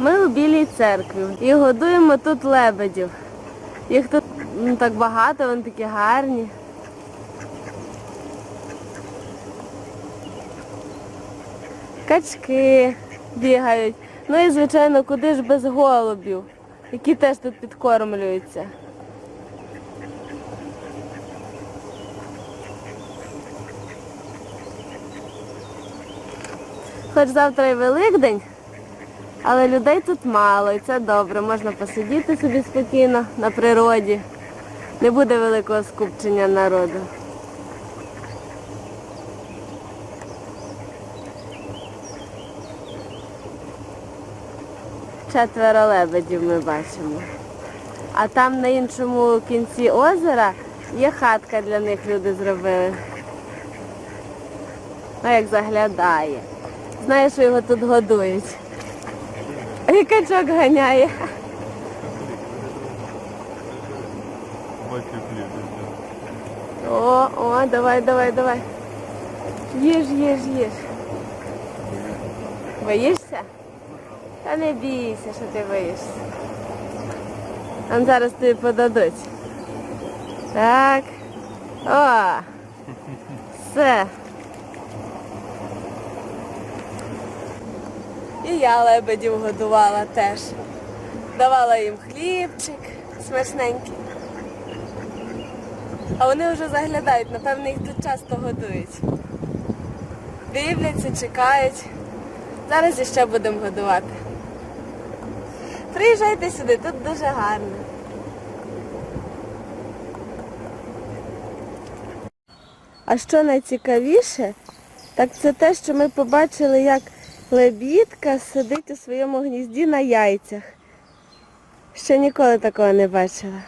Ми у Білій церкві і годуємо тут лебедів. Їх тут ну, так багато, вони такі гарні. Качки бігають. Ну і, звичайно, куди ж без голубів, які теж тут підкормлюються. Хоч завтра і Великдень, але людей тут мало і це добре. Можна посидіти собі спокійно на природі. Не буде великого скупчення народу. Четверо лебедів ми бачимо. А там на іншому кінці озера є хатка для них люди зробили. Ну як заглядає. Знає, що його тут годують. І качок ганяє. О, о, давай, давай, давай. Їж, їж, їж. Боїшся? Та не бійся, що ти боїшся. Там зараз тобі подадуть. Так. О! Все. І я лебедів годувала теж. Давала їм хлібчик смачненький. А вони вже заглядають, напевно, їх тут часто годують. Дивляться, чекають. Зараз іще будемо годувати. Приїжджайте сюди, тут дуже гарно. А що найцікавіше, так це те, що ми побачили, як лебідка сидить у своєму гнізді на яйцях. Ще ніколи такого не бачила.